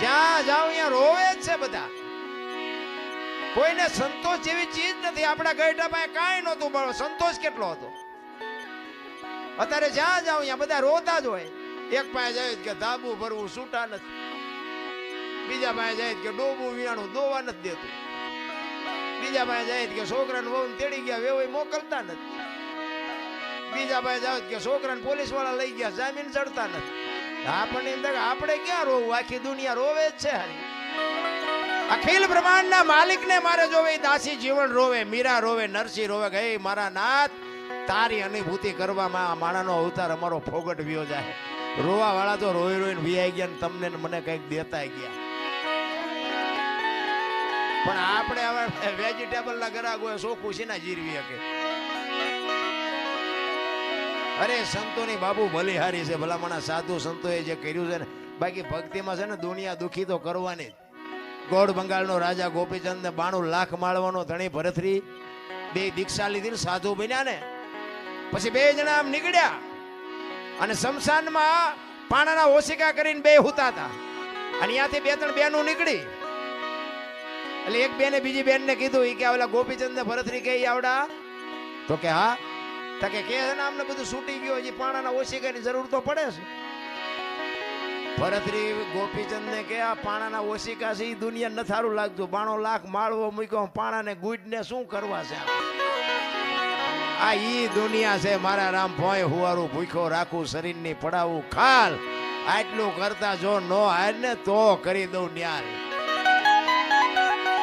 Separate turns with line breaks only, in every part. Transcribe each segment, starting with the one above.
જ્યાં જાવ અહીંયા રોવે જ છે બધા. કોઈને સંતોષ જેવી ચીજ નથી. આપણા ગઈઢા પાસે કાંઈ નહોતું, પણ સંતોષ કેટલો હતો? અત્યારે જ્યાં જાવ અહીંયા બધા રોતા જ હોય. એક પાસે જાય કે ધાબુ ભરવું છૂટા નથી. બીજા પાસે જાય કે ડોબું વિયાણું દોવા નથી દેતું. બીજા પાસે જાય કે છોકરાને વહુ તેડી ગયા વેવાઈ મોકલતા નથી. બીજા પાસે જાવ કે છોકરાને પોલીસવાળા લઈ ગયા, જામીન ચડતા નથી. આપણને એમ થાય આપણે ક્યાં રોવું? આખી દુનિયા રોવે જ છે હારી. અખિલ બ્રહ્માંડના માલિકને મારે જોવે દાસી જીવન રોવે, મીરા રોવે, નરસિંહ રોવે, કે મારા નાથ, તારી અનુભૂતિ કરવામાં આ માણાનો અવતાર અમારો ફોગટ વ્યો જાય. રોવા વાળા તો રોઈ રોઈને વિયાઈ ગયા ને તમને મને કંઈક દેતા ગયા. પણ આપણે હવે વેજીટેબલ ના ગરાગ હોય, સોખું છે ના જીરવી શકે? અરે, સંતોની બાબુ બલિહારી છે, ભલામણા સાધુ સંતોએ જે કર્યું છે ને, બાકી ભક્તિમાં છે ને, દુનિયા દુખી તો કરવાની જ. ગોળ બંગાળનો રાજા ગોપીચંદ ને બાણું લાખ માળવાનો ધણી ભરતરી બે દીક્ષા લીધી ને સાધુ બન્યા ને. પછી બે જણા આમ નીકળ્યા અને શમશાનમાં પાણાના ઓશિકા કરીને બે હુતા હતા. અને ત્યાંથી બે ત્રણ બેનો નીકળી. એટલે એક બેને બીજી બેનને કીધું, ઈ કે ઓલા ગોપીચંદ ને ભરતરી કઈ આવડા? તો કે હા તો કે કે અમને બધું છૂટી ગયું, હજી પાણાના ઓશિકાની જરૂર તો પડે છે. ભરતરી ગોપીચંદ ને કે આ પાણાના ઓશિકા છે એ દુનિયા ન લાગતું. બાણો લાખ માળવો મૂક્યો પાણાને ગુઈડ ને શું કરવા છે? આ ઈ દુનિયા છે, મારા રામ ભોય હુવારું ભૂખ્યો રાખું શરીરની પડાવું ખાલ. આટલું કરતા જો નો હાર ને તો કરી દઉં ન્યાલ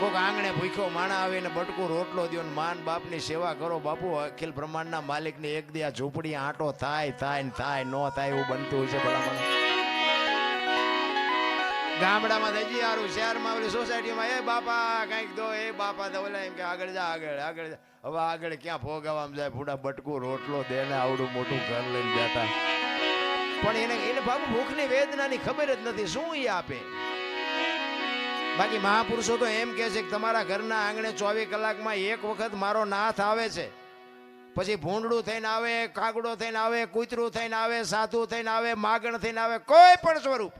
કોક આંગણે ભૂખ્યો માણા આવે ને બટકું રોટલો દો ને માન બાપની સેવા કરો. બાપુ, અખિલ બ્રહ્માંડના માલિકને એક દી આ ઝૂંપડી આંટો થાય થાય ને થાય, નો થાય એવું બનતું છે ભલામણ. ગામડામાં થઈ જઈ સારું શહેરમાં ઓલી સોસાયટીમાં, એ બાપા, કંઈક દો, એ બાપા તો ઓલા એમ કે, આગળ જા, આગળ આગળ જા. હવે આગળ ક્યાં ભોગાવામાં જાય? ફૂડા બટકું, રોટલો દે ને આવડું મોટું ઘર લઈને જતા પણ એને એને બાપુ ભૂખની વેદનાની ખબર જ નથી. શું એ આપે? બાકી મહાપુરુષો તો એમ કહે છે કે તમારા ઘરના આંગણે ચોવીસ કલાકમાં એક વખત મારો નાથ આવે છે. પછી ભૂંડડું થઈને આવે, કાગડો થઈને આવે, કૂતરું થઈને આવે, સાધુ થઈને આવે, માગણ થઈને આવે, કોઈ પણ સ્વરૂપ.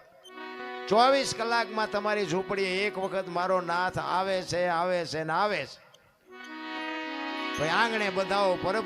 ચોવીસ કલાકમાં તમારી ઝૂંપડીએ એક વખત મારો નાથ આવે છે આવે છે ને આવે છે. ભાઈ આંગણે બધાઓ પરબ